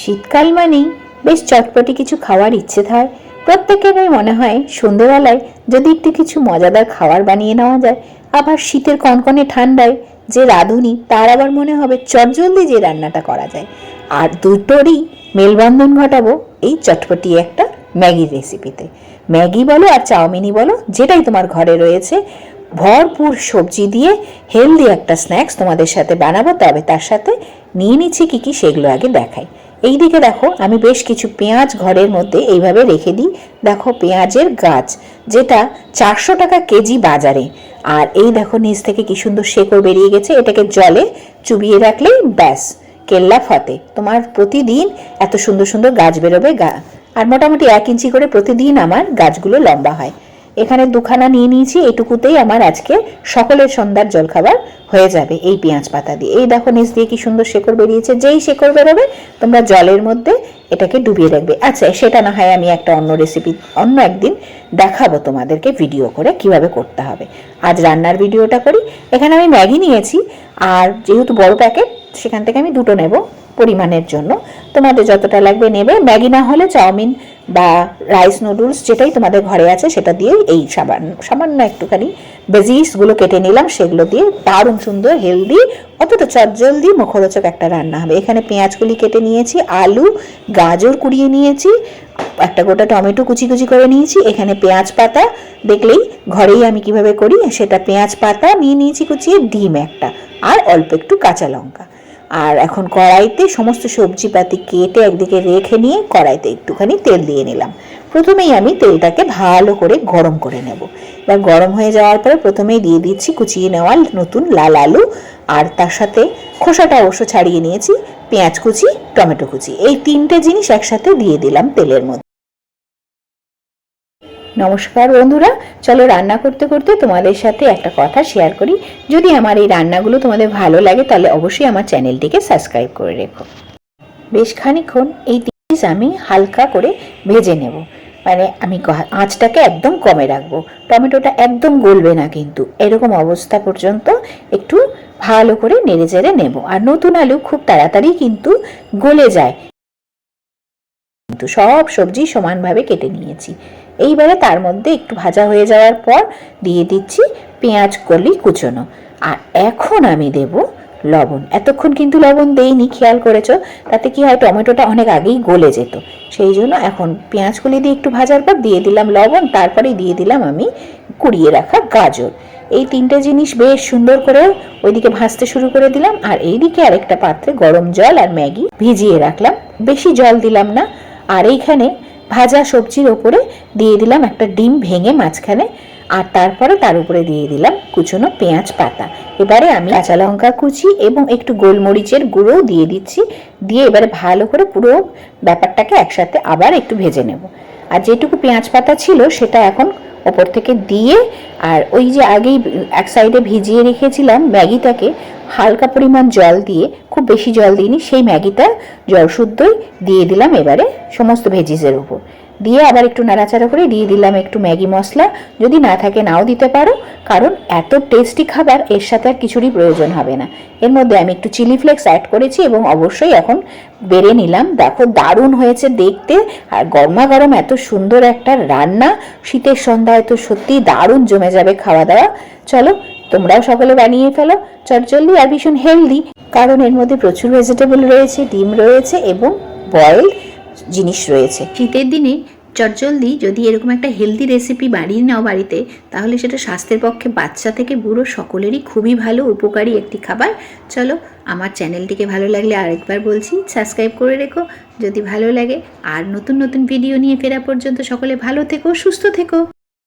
শীতকাল মানেই বেশ চটপটি কিছু খাওয়ার ইচ্ছে হয় প্রত্যেকেরই মনে হয় সন্ধেবেলায় যদি একটু কিছু মজাদার খাবার বানিয়ে নেওয়া যায়, আবার শীতের কনকনে ঠান্ডায় যে রাঁধুনি, তার আবার মনে হবে চটজলদি যে রান্নাটা করা যায়। আর দুটোরই মেলবন্ধন ঘটাবো এই চটপটি একটা ম্যাগির রেসিপিতে ম্যাগি বলো আর চাউমিনই বলো, যেটাই তোমার ঘরে রয়েছে, ভরপুর সবজি দিয়ে হেলদি একটা স্ন্যাক্স তোমাদের সাথে বানাবো, তবে তার সাথে নিয়ে নিচ্ছি কি কি, সেগুলো আগে দেখাই। এইদিকে দেখো, আমি বেশ কিছু পেঁয়াজ ঘরের মধ্যে এইভাবে রেখে দিই। দেখো পেঁয়াজের গাছ, যেটা চারশো টাকা কেজি বাজারে। আর এই দেখো নিচ থেকে কি সুন্দর শেকড় বেরিয়ে গেছে, এটাকে জলে চুবিয়ে রাখলেই ব্যাস, কেল্লা ফতে। তোমার প্রতিদিন এত সুন্দর সুন্দর গাছ বেরোবে গা আর মোটামুটি এক ইঞ্চি করে প্রতিদিন আমার গাছগুলো লম্বা হয়। এখানে দুখানা নিয়ে নিয়েছি, এটুকুতেই আমার আজকে সকলের সন্ধ্যার জলখাবার হয়ে যাবে এই পেঁয়াজ পাতা দিয়ে। এই দেখো নিচ দিয়ে কি সুন্দর শেকড় বেরিয়েছে, যেই শেকড় বেরোবে তোমরা জলের মধ্যে এটাকে ডুবিয়ে রাখবে। আচ্ছা সেটা না হয় আমি একটা অন্য রেসিপি অন্য একদিন দেখাবো তোমাদেরকে ভিডিও করে কীভাবে করতে হবে। আজ রান্নার ভিডিওটা করি। এখানে আমি ম্যাগি নিয়েছি, আর যেহেতু বড় প্যাকেট সেখান থেকে আমি দুটো নেব। পরিমাণের জন্য। তোমাদের যতটা লাগবে নেবে। ম্যাগি না হলে চাউমিন বা রাইস নুডলস যেটাই তোমাদের ঘরে আছে সেটা দিয়ে এই সামান্য সামান্য একটুখানি ভেজিসগুলো কেটে নিলাম, সেগুলো দিয়ে দারুণ সুন্দর হেলদি অতটা চটজলদি মুখরোচক একটা রান্না হবে। এখানে পেঁয়াজগুলি কেটে নিয়েছি, আলু, গাজর কুড়িয়ে নিয়েছি, একটা গোটা টমেটো কুচি কুচি করে নিয়েছি, এখানে পেঁয়াজ পাতা। দেখলেই ঘরেই আমি কীভাবে করি, সেটা পেঁয়াজ পাতা নিয়ে নিয়েছি কুচিয়ে, ডিম একটা, আর অল্প একটু কাঁচা লঙ্কা। আর এখন কড়াইতে সমস্ত সবজিপাতি কেটে একদিকে রেখে নিয়ে কড়াইতে একটুখানি তেল দিয়ে নিলাম। প্রথমেই আমি তেলটাকে ভালো করে গরম করে নেব। এবার গরম হয়ে যাওয়ার পরে প্রথমেই দিয়ে দিচ্ছি কুচিয়ে নেওয়া নতুন লাল আলু আর তার সাথে খোসাটা অবশ্য ছাড়িয়ে নিয়েছি, পেঁয়াজ কুচি, টমেটো কুচি। এই তিনটে জিনিস একসাথে দিয়ে দিলাম তেলের মধ্যে। নমস্কার বন্ধুরা, চলো রান্না করতে করতে তোমাদের সাথে একটা কথা শেয়ার করি। যদি আমার এই রান্নাগুলো তোমাদের ভালো লাগে, তাহলে অবশ্যই আমার চ্যানেলটিকে সাবস্ক্রাইব করে রেখো। বেশ খানিক্ষণ এই তিরিশ আমি হালকা করে ভেজে নেব। মানে আমি আঁচটাকে একদম কমে রাখব। টমেটোটা একদম গলবে না কিন্তু। এরকম অবস্থা পর্যন্ত একটু ভালো করে নেড়ে চেড়ে নেব। আর নতুন আলু খুব তাড়াতাড়ি কিন্তু গলে যায়। কিন্তু সব সবজি সমানভাবে কেটে নিয়েছি। এইবারে তার মধ্যে একটু ভাজা হয়ে যাওয়ার পর দিয়ে দিচ্ছি পেঁয়াজ কলি কুচোনো। আর এখন আমি দেব লবণ। এতক্ষণ কিন্তু লবণ দেইনি, খেয়াল করেছ? তাতে কি হয়, টমেটোটা অনেক আগেই গলে যেত। সেই জন্য এখন পেঁয়াজ কলি দিয়ে একটু ভাজার পর দিয়ে দিলাম লবণ তারপরে দিয়ে দিলাম আমি কুড়িয়ে রাখা গাজর। এই তিনটে জিনিস বেশ সুন্দর করে ওইদিকে ভাজতে শুরু করে দিলাম। আর এইদিকে আরেকটা পাত্রে গরম জল আর ম্যাগি ভিজিয়ে রাখলাম। বেশি জল দিলাম না। আর এইখানে ভাজা সবজির ওপরে দিয়ে দিলাম একটা ডিম ভেঙে মাঝখানে, আর তারপরে তার উপরে দিয়ে দিলাম কুচনো পেঁয়াজ পাতা। এবারে আমি কাঁচা লঙ্কা কুচি এবং একটু গোলমরিচের গুঁড়োও দিয়ে দিচ্ছি, দিয়ে এবারে ভালো করে পুরো ব্যাপারটাকে একসাথে আবার একটু ভেজে নেব। আর যেটুকু পেঁয়াজ পাতা ছিল সেটা এখন ওপর থেকে দিয়ে, আর ওই যে আগেই এক সাইডে ভিজিয়ে রেখেছিলাম ম্যাগিটাকে হালকা পরিমাণ জল দিয়ে, খুব বেশি জল দিইনি, সেই ম্যাগিটা জল শুদ্ধই দিয়ে দিলাম এবারে সমস্ত ভেজিসের উপর। দিয়ে আবার একটু নাড়াচাড়া করে দিয়ে দিলাম একটু ম্যাগি মশলা। যদি না থাকে নাও দিতে পারো, কারণ এত টেস্টি খাবার এর সাথে আর কিছুরই প্রয়োজন হবে না। এর মধ্যে আমি একটু চিলি ফ্লেক্স অ্যাড করেছি এবং অবশ্যই এখন বেড়ে নিলাম। দেখো দারুণ হয়েছে দেখতে, আর গরমা গরম এত সুন্দর একটা রান্না। শীতের সন্ধ্যায় তো সত্যি দারুণ জমে যাবে খাওয়া দাওয়া চলো তোমরাও সকলে বানিয়ে ফেলো। চটজলদি আর ভীষণ হেলদি কারণ এর মধ্যে প্রচুর ভেজিটেবল রয়েছে, ডিম রয়েছে এবং বয়েল জিনিস রয়েছে। শীতের দিনে চটজলদি যদি এরকম একটা হেলদি রেসিপি বানিয়ে নাও বাড়িতে, তাহলে সেটা স্বাস্থ্যের পক্ষে, বাচ্চা থেকে বুড়ো সকলেরই খুবই ভালো, উপকারী একটি খাবার। চলো, আমার চ্যানেলটিকে ভালো লাগলে আরেকবার বলছি সাবস্ক্রাইব করে রেখো। যদি ভালো লাগে, আর নতুন নতুন ভিডিও নিয়ে ফেরা পর্যন্ত সকলে ভালো থেকো, সুস্থ থেকো।